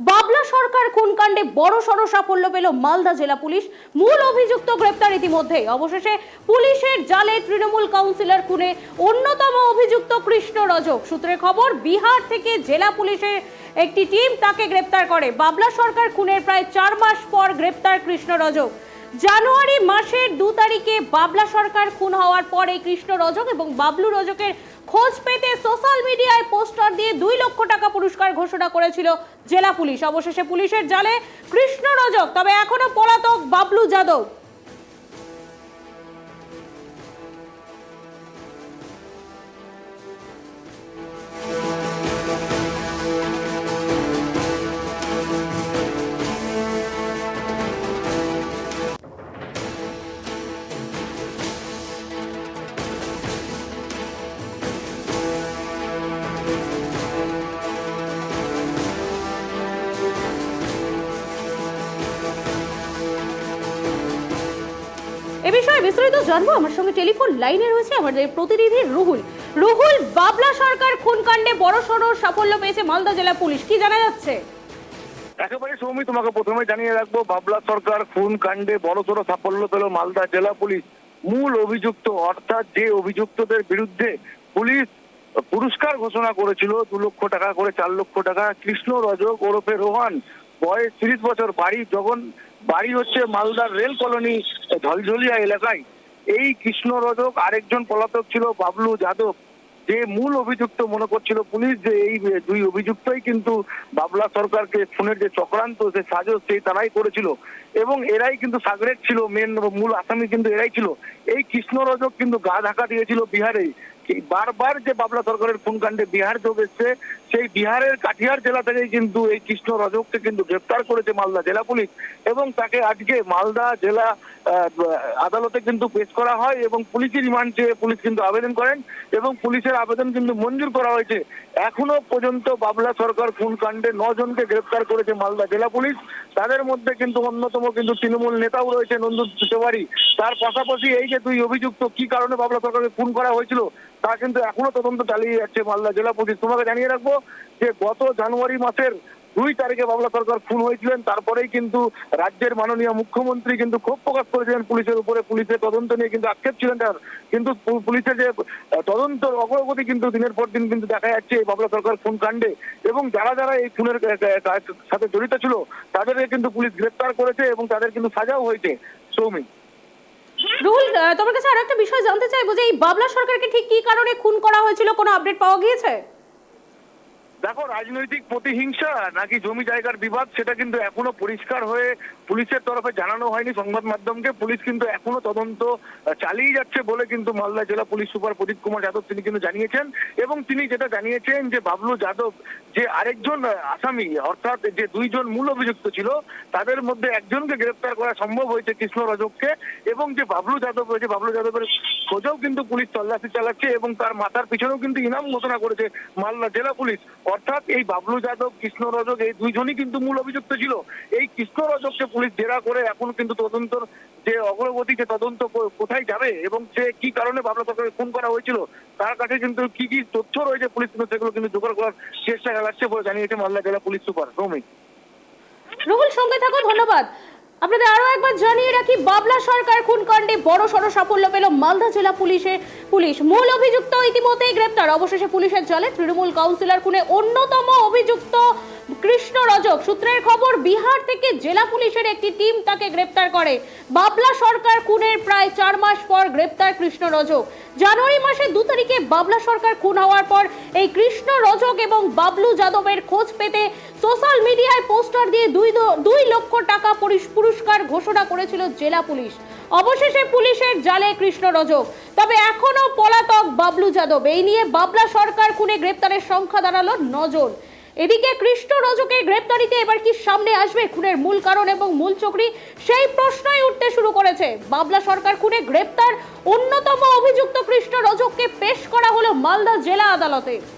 বাবলা সরকার খুনকাণ্ডে বড় সড় সাফল্য পেল মালদা জেলা পুলিশ? মূল অভিযুক্ত গ্রেপ্তার ইতিমধ্যে অবশেষে পুলিশের জালে তৃণমূল কাউন্সিলর খুনে অন্যতম অভিযুক্ত কৃষ্ণ রজক। সূত্রে খবর, বিহার থেকে জেলা পুলিশের একটি টিম তাকে গ্রেপ্তার করে। বাবলা সরকার খুনের প্রায় চার মাস পর গ্রেপ্তার কৃষ্ণ রজক। জানুয়ারি মাসের দু তারিখে বাবলা সরকার খুন হওয়ার পর এই কৃষ্ণ রজক এবং বাবলু রজকের খোঁজ পেতে সোশ্যাল মিডিয়ায় পোস্টার দিয়ে দুই লক্ষ টাকা পুরস্কার ঘোষণা করেছিল জেলা পুলিশ। অবশেষে পুলিশের জালে কৃষ্ণ রজক তবে এখনও পলাতক বাবলু যাদব। বিষয়ে বিস্তারিত জানব। আমার সঙ্গে টেলিফোন লাইনে রয়েছে আমাদের প্রতিনিধি রুহুল। রুহুল, বাবলা সরকার খুন কাণ্ডে বড় সড় সাফল্য পেয়েছে মালদা জেলা পুলিশ। কি জানা যাচ্ছে? একেবারে সৌমি, তোমাকে প্রথমে জানিয়ে রাখব, বাবলা সরকার খুন কাণ্ডে বড়সড় সাফল্য পেল মালদা জেলা পুলিশ। মূল অভিযুক্ত, অর্থাৎ যে অভিযুক্তদের বিরুদ্ধে পুলিশ পুরস্কার ঘোষণা করেছিল, দু লক্ষ টাকা করে, চার লক্ষ টাকা কৃষ্ণ রজক ওরফে রোহান। বয়স তিরিশ বছর, বাড়ি যখন বাড়ি হচ্ছে মালদার রেল কলোনি ঝলঝলিয়া এলাকায়। এই কৃষ্ণ রজক আরেকজন পলাতক ছিল বাবলু যাদব। যে মূল অভিযুক্ত মনে করছিল পুলিশ যে এই দুই অভিযুক্তই কিন্তু বাবলা সরকারকে খুনের যে চক্রান্ত সে সাজস সেই তারাই করেছিল। এবং এরাই কিন্তু সাগরেট ছিল মেন মূল আসামি কিন্তু এরাই ছিল। এই কৃষ্ণ রজক কিন্তু গা ঢাকা দিয়েছিল বিহারে বারবার যে বাবলা সরকারের খুনকাণ্ডে বিহার যোগ এসছে সেই বিহারের কাটিহার জেলা থেকেই কিন্তু এই কৃষ্ণ রজককে কিন্তু গ্রেপ্তার করেছে মালদা জেলা পুলিশ এবং তাকে আজকে মালদা জেলা আদালতে কিন্তু পেশ করা হয় এবং পুলিশি রিমান্ড চেয়ে পুলিশ কিন্তু আবেদন করেন এবং পুলিশের আবেদন কিন্তু মঞ্জুর করা হয়েছে। এখনও পর্যন্ত বাবলা সরকার খুন কাণ্ডে জনকে গ্রেপ্তার করেছে মালদা জেলা পুলিশ। তাদের মধ্যে কিন্তু অন্যতম কিন্তু তৃণমূল নেতাও রয়েছে নন্দু তিওয়ারি। তার পাশাপাশি এই যে দুই অভিযুক্ত কি কারণে বাবলা সরকারকে খুন করা হয়েছিল তা কিন্তু এখনও তদন্ত চালিয়ে যাচ্ছে মালদা জেলা পুলিশ। তোমাকে জানিয়ে রাখব যে গত জানুয়ারি মাসের দুই তারিখে বাবলা সরকার খুন হয়েছিলেন তারপরেই কিন্তু রাজ্যের মাননীয় মুখ্যমন্ত্রী কিন্তু ক্ষোভ প্রকাশ করেছিলেন পুলিশের উপরে। পুলিশের তদন্ত নিয়ে কিন্তু আক্ষেপ ছিলেন তার। কিন্তু পুলিশের যে তদন্ত অগ্রগতি কিন্তু দিনের পর দিন কিন্তু দেখা যাচ্ছে এই বাবলা সরকার খুন কাণ্ডে। এবং যারা যারা এই খুনের সাথে জড়িত ছিল তাদেরকে কিন্তু পুলিশ গ্রেপ্তার করেছে এবং তাদের কিন্তু সাজাও হয়েছে। সৌমিক আহ, তোমার কাছে আর একটা বিষয় জানতে চাইব যে এই বাবলা সরকারকে ঠিক কি কারণে খুন করা হয়েছিল? কোনো আপডেট পাওয়া গিয়েছে? দেখো, রাজনৈতিক প্রতিহিংসা নাকি জমি জায়গার বিবাদ, সেটা কিন্তু এখনও পরিষ্কার হয়ে পুলিশের তরফে জানানো হয়নি। সংবাদ মাধ্যমকে পুলিশ কিন্তু এখনও তদন্ত চালিয়ে যাচ্ছে বলে কিন্তু মালদা জেলা পুলিশ সুপার প্রদীপ কুমার যাদব তিনি কিন্তু জানিয়েছেন। এবং তিনি যেটা জানিয়েছেন যে, বাবলু যাদব যে আরেকজন আসামি, অর্থাৎ যে দুইজন মূল অভিযুক্ত ছিল, তাদের মধ্যে একজনকে গ্রেপ্তার করা সম্ভব হয়েছে কৃষ্ণ রজককে। এবং যে বাবলু যাদব রয়েছে, বাবলু যাদবের খোঁজেও কিন্তু পুলিশ তল্লাশি চালাচ্ছে এবং তার মাথার পিছনেও কিন্তু ইনাম ঘোষণা করেছে মালদা জেলা পুলিশ। অর্থাৎ এই বাবলু যাদব কৃষ্ণ রজক এই দুইজনই কিন্তু মূল অভিযুক্ত ছিল। এই কৃষ্ণ রজককে পুলিশ জেরা করে এখন কিন্তু তদন্তর যে অগ্রগতি, যে তদন্ত কোথায় যাবে এবং সে কি কারণে বাবলা সরকারকে খুন করা হয়েছিল, তার কাছে কিন্তু কি কি তথ্য রয়েছে পুলিশ কিন্তু সেগুলো কিন্তু জোগাড় করার চেষ্টা চালাচ্ছে বলে জানিয়েছে মালদা জেলা পুলিশ সুপার। সৌমিক রুহুল, সঙ্গে থাকো ধন্যবাদ। আপনাদের আরও একবার জানিয়ে রাখি, বাবলা সরকার খুনকাণ্ডে বড় সড় সাফল্য পেল মালদা জেলা পুলিশের পুলিশ মূল অভিযুক্ত ইতিমধ্যেই গ্রেপ্তার। অবশেষে পুলিশের জলে তৃণমূল কাউন্সিলর খুনে অন্যতম অভিযুক্ত কৃষ্ণ রজক সূত্রের খবর, বিহার থেকে জেলা পুলিশের একটি টিম তাকে গ্রেপ্তার করে। বাবলা সরকার খুনের প্রায় চার মাস পর গ্রেপ্তার কৃষ্ণ রজক। জানুয়ারি মাসের দু তারিখে বাবলা সরকার খুন হওয়ার পর এই কৃষ্ণ রজক এবং বাবলু যাদবের খোঁজ পেতে সোশ্যাল মিডিয়ায় পোস্টার দিয়ে দুই দুই লক্ষ টাকা পুরস্কার ঘোষণা করেছিল জেলা পুলিশ। অবশেষে পুলিশের জালে কৃষ্ণ রজক। তবে এখনও পলাতক বাবলু যাদব। এই নিয়ে বাবলা সরকার খুনে গ্রেপ্তারের সংখ্যা দাঁড়াল নজন। এদিকে কৃষ্ণ রজকের গ্রেপ্তারিতে এবার কি সামনে আসবে? খুনের মূল কারণ এবং মূল চক্রী সেই প্রশ্নই উঠতে শুরু করেছে। বাবলা সরকার খুনে গ্রেপ্তার অন্যতম অভিযুক্ত কৃষ্ণ রজককে পেশ করা হলো মালদা জেলা আদালতে।